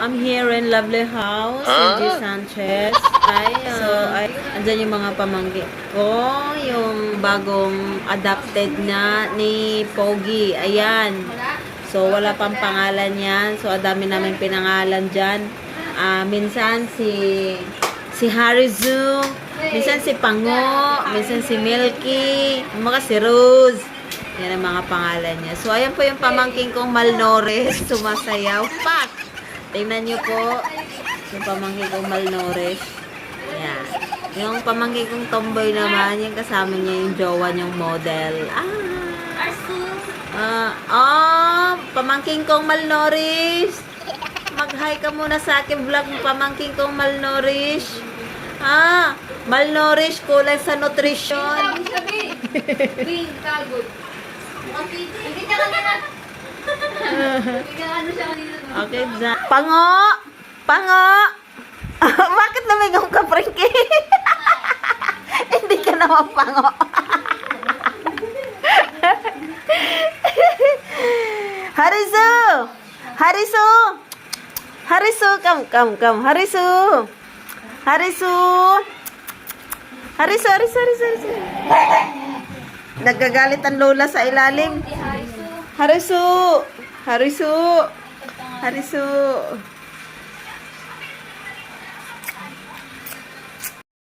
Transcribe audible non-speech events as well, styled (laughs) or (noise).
I'm here in Lovely House, CG Sanchez. Ay, so, ay, andyan yung mga pamanggi ko, yung bagong adopted na ni Pogi. Ayan. So, wala pang pangalan yan. So, adami namin pinangalan dyan. Ah, minsan si si Harizu, minsan si Pango, minsan si Milky, mga si Rose. Yan ang mga pangalan niya. So, ayan po yung pamangking kong Malnores, sumasayaw. Pak! Tingnan niyo po, yung pamangking kong Malnores. Yan. Yung pamangking kong tomboy naman, yung kasama niya yung jowa niyang model. Ah! Ah, oh, pamangking kong Malnourished. Mag-hi ka muna sa akin vlog mo, pamangking kong Malnourished. Ah, malnourished, kulang sa nutrition. Sabi, Wing, kagod. Okay, dyan. Pango! Pango! Bakit lumingaw ka, Frankie? (laughs) Hindi ka naman pango. (laughs) Harisu! Harisu! Harisu, come, come, come. Harisu! Harisu! Harisu, Harisu, Harisu, Harisu. Nagagalit ang lola sa ilalim. Harisu! Harisu! Harisu!